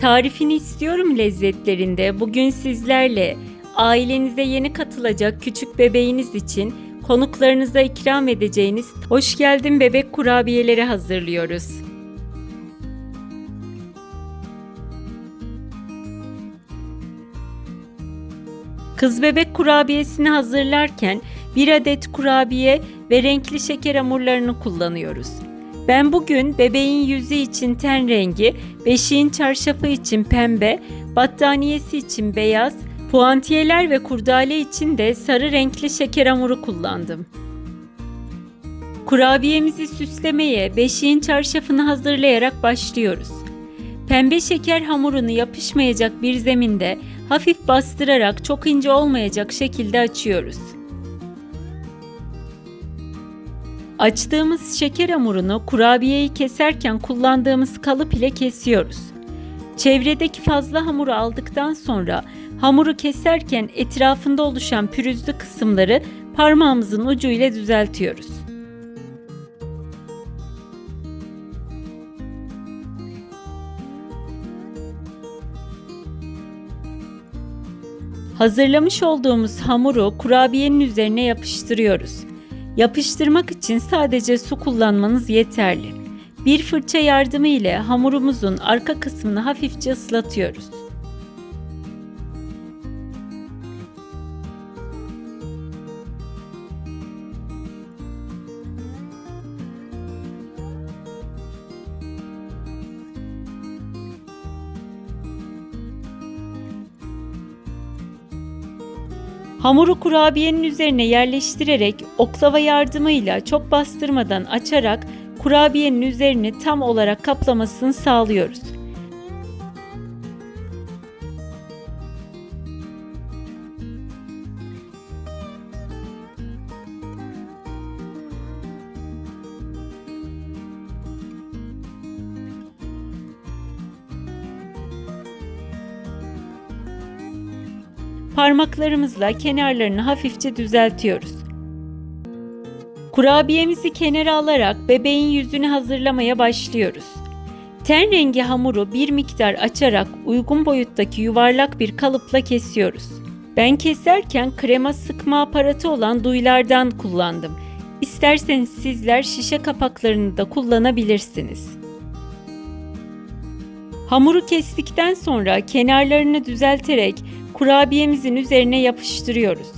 Tarifini istiyorum lezzetlerinde. Bugün sizlerle ailenize yeni katılacak küçük bebeğiniz için konuklarınıza ikram edeceğiniz hoş geldin bebek kurabiyeleri hazırlıyoruz. Kız bebek kurabiyesini hazırlarken bir adet kurabiye ve renkli şeker hamurlarını kullanıyoruz. Ben bugün bebeğin yüzü için ten rengi, beşiğin çarşafı için pembe, battaniyesi için beyaz, puantiyeler ve kurdale için de sarı renkli şeker hamuru kullandım. Kurabiyemizi süslemeye beşiğin çarşafını hazırlayarak başlıyoruz. Pembe şeker hamurunu yapışmayacak bir zeminde hafif bastırarak çok ince olmayacak şekilde açıyoruz. Açtığımız şeker hamurunu kurabiyeyi keserken kullandığımız kalıp ile kesiyoruz. Çevredeki fazla hamuru aldıktan sonra hamuru keserken etrafında oluşan pürüzlü kısımları parmağımızın ucu ile düzeltiyoruz. Hazırlamış olduğumuz hamuru kurabiyenin üzerine yapıştırıyoruz. Yapıştırmak için sadece su kullanmanız yeterli. Bir fırça yardımı ile hamurumuzun arka kısmını hafifçe ıslatıyoruz. Hamuru kurabiyenin üzerine yerleştirerek oklava yardımıyla çok bastırmadan açarak kurabiyenin üzerini tam olarak kaplamasını sağlıyoruz. Parmaklarımızla kenarlarını hafifçe düzeltiyoruz. Kurabiyemizi kenara alarak bebeğin yüzünü hazırlamaya başlıyoruz. Ten rengi hamuru bir miktar açarak uygun boyuttaki yuvarlak bir kalıpla kesiyoruz. Ben keserken krema sıkma aparatı olan duylardan kullandım. İsterseniz sizler şişe kapaklarını da kullanabilirsiniz. Hamuru kestikten sonra kenarlarını düzelterek kurabiyemizin üzerine yapıştırıyoruz.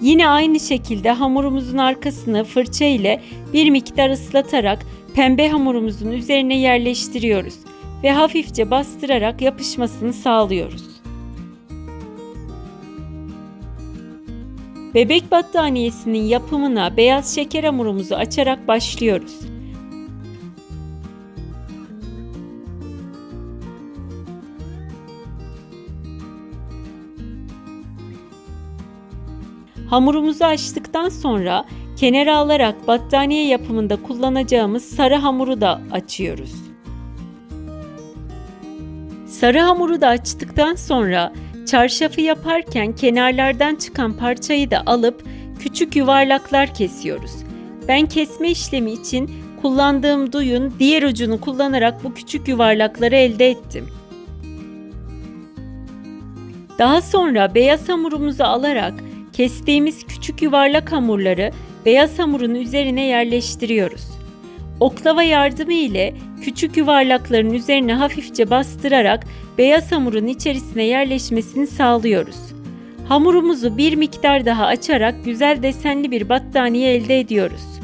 Yine aynı şekilde hamurumuzun arkasını fırça ile bir miktar ıslatarak pembe hamurumuzun üzerine yerleştiriyoruz ve hafifçe bastırarak yapışmasını sağlıyoruz. Bebek battaniyesinin yapımına beyaz şeker hamurumuzu açarak başlıyoruz. Hamurumuzu açtıktan sonra kenara alarak battaniye yapımında kullanacağımız sarı hamuru da açıyoruz. Sarı hamuru da açtıktan sonra çarşafı yaparken kenarlardan çıkan parçayı da alıp küçük yuvarlaklar kesiyoruz. Ben kesme işlemi için kullandığım duyun diğer ucunu kullanarak bu küçük yuvarlakları elde ettim. Daha sonra beyaz hamurumuzu alarak Kestiğimiz küçük yuvarlak hamurları beyaz hamurun üzerine yerleştiriyoruz. Oklava yardımı ile küçük yuvarlakların üzerine hafifçe bastırarak beyaz hamurun içerisine yerleşmesini sağlıyoruz. Hamurumuzu bir miktar daha açarak güzel desenli bir battaniye elde ediyoruz.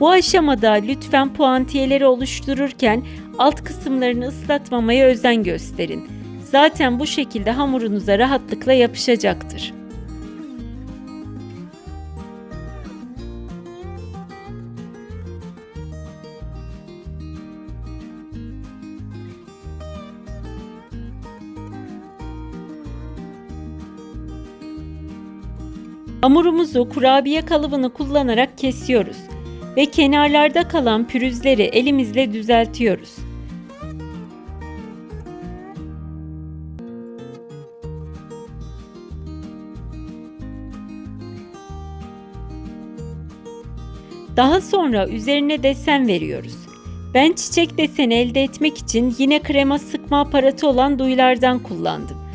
Bu aşamada lütfen puantiyeleri oluştururken alt kısımlarını ıslatmamaya özen gösterin. Zaten bu şekilde hamurunuza rahatlıkla yapışacaktır. Hamurumuzu kurabiye kalıbını kullanarak kesiyoruz ve kenarlarda kalan pürüzleri elimizle düzeltiyoruz. Daha sonra üzerine desen veriyoruz. Ben çiçek deseni elde etmek için yine krema sıkma aparatı olan duyulardan kullandım.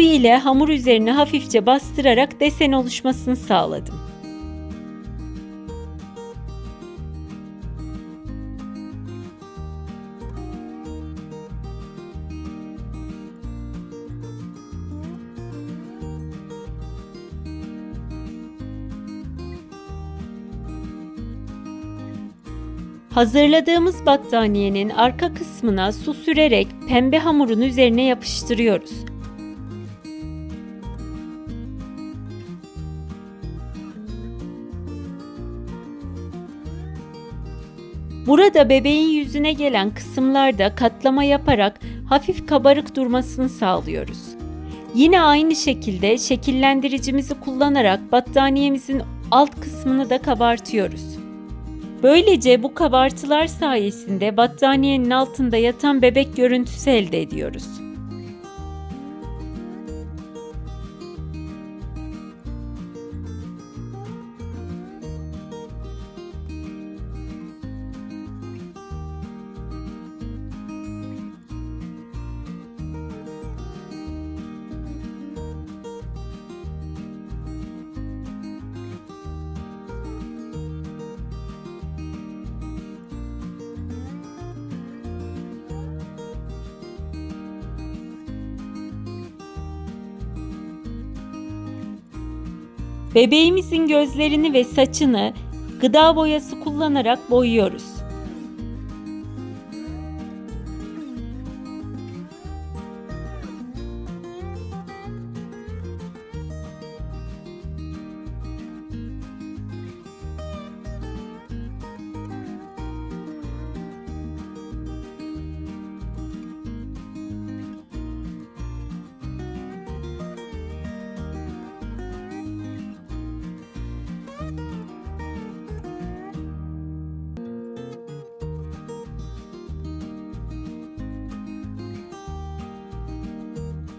Duy ile hamur üzerine hafifçe bastırarak desen oluşmasını sağladım. Hazırladığımız battaniyenin arka kısmına su sürerek pembe hamurun üzerine yapıştırıyoruz. Burada bebeğin yüzüne gelen kısımlarda katlama yaparak hafif kabarık durmasını sağlıyoruz. Yine aynı şekilde şekillendiricimizi kullanarak battaniyemizin alt kısmını da kabartıyoruz. Böylece bu kabartılar sayesinde battaniyenin altında yatan bebek görüntüsü elde ediyoruz. Bebeğimizin gözlerini ve saçını gıda boyası kullanarak boyuyoruz.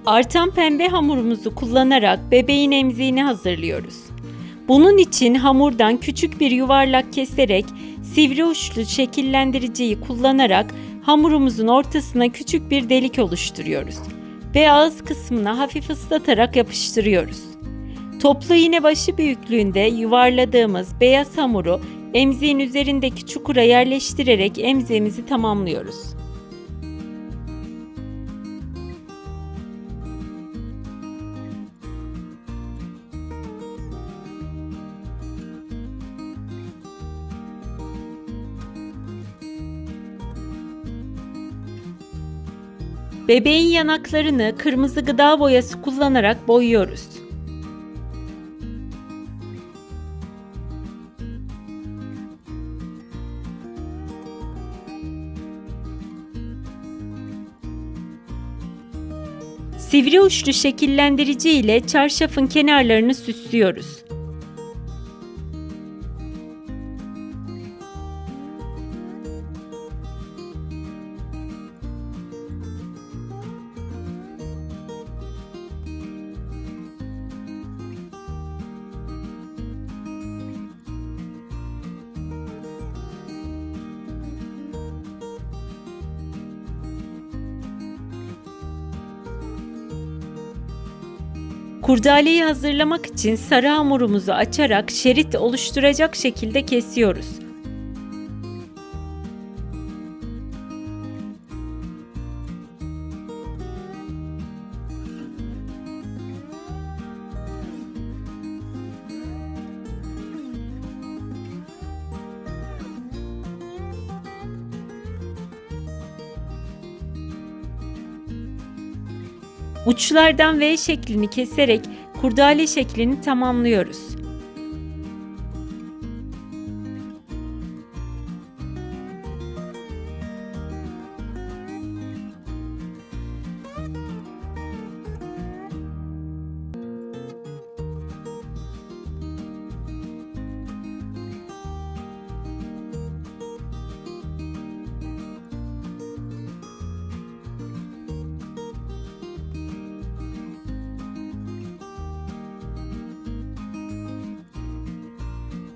Artan pembe hamurumuzu kullanarak bebeğin emziğini hazırlıyoruz. Bunun için hamurdan küçük bir yuvarlak keserek sivri uçlu şekillendiriciyi kullanarak hamurumuzun ortasına küçük bir delik oluşturuyoruz ve ağız kısmına hafif ıslatarak yapıştırıyoruz. Toplu iğne başı büyüklüğünde yuvarladığımız beyaz hamuru emziğin üzerindeki çukura yerleştirerek emziğimizi tamamlıyoruz. Bebeğin yanaklarını kırmızı gıda boyası kullanarak boyuyoruz. Sivri uçlu şekillendirici ile çarşafın kenarlarını süslüyoruz. Kurdaleyi hazırlamak için sarı hamurumuzu açarak şerit oluşturacak şekilde kesiyoruz. Uçlardan V şeklini keserek kurdale şeklini tamamlıyoruz.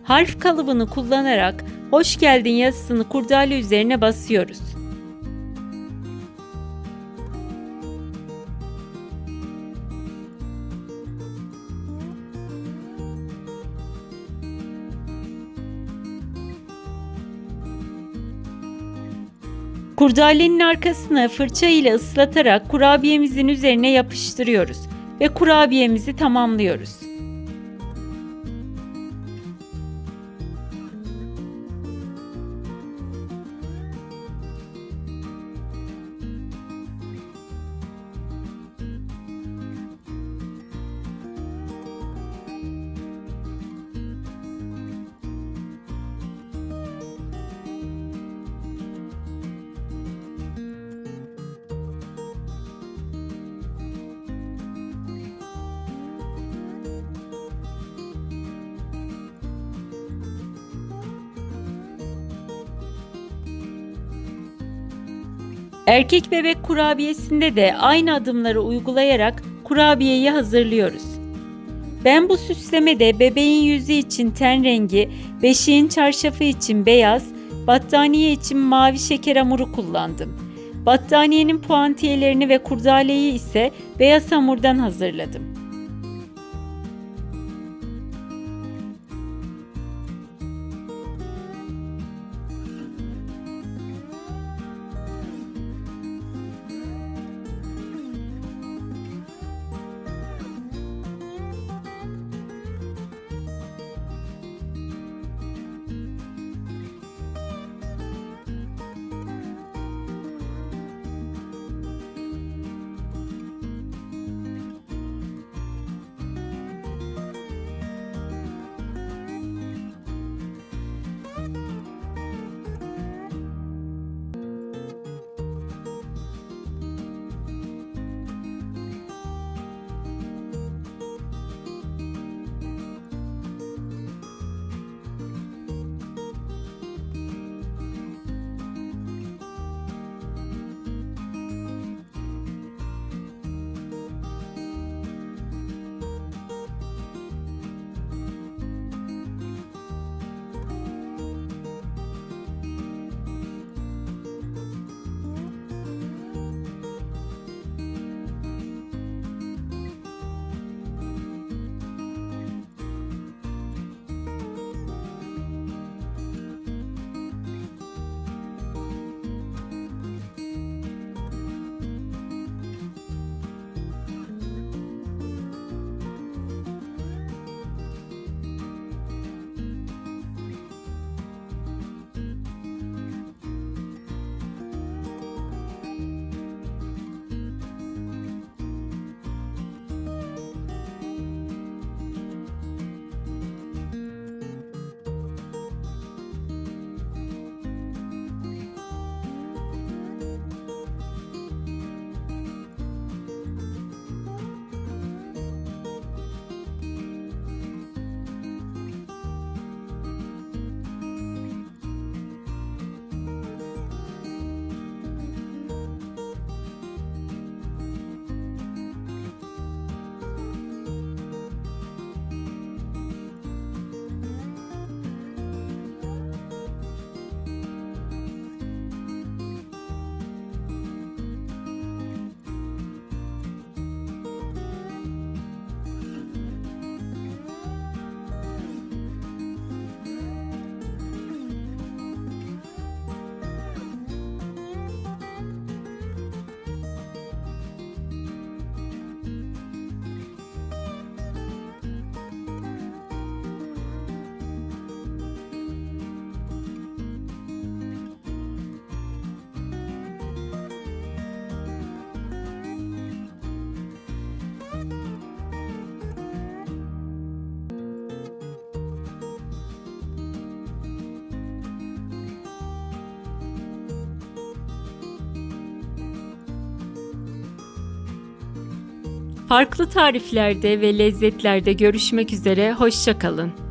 Harf kalıbını kullanarak Hoş geldin yazısını kurdale üzerine basıyoruz. Kurdalenin arkasını fırça ile ıslatarak kurabiyemizin üzerine yapıştırıyoruz ve kurabiyemizi tamamlıyoruz. Erkek bebek kurabiyesinde de aynı adımları uygulayarak kurabiyeyi hazırlıyoruz. Ben bu süslemede bebeğin yüzü için ten rengi, beşiğin çarşafı için beyaz, battaniye için mavi şeker hamuru kullandım. Battaniyenin puantiyelerini ve kurdaleyi ise beyaz hamurdan hazırladım. Farklı tariflerde ve lezzetlerde görüşmek üzere, hoşçakalın.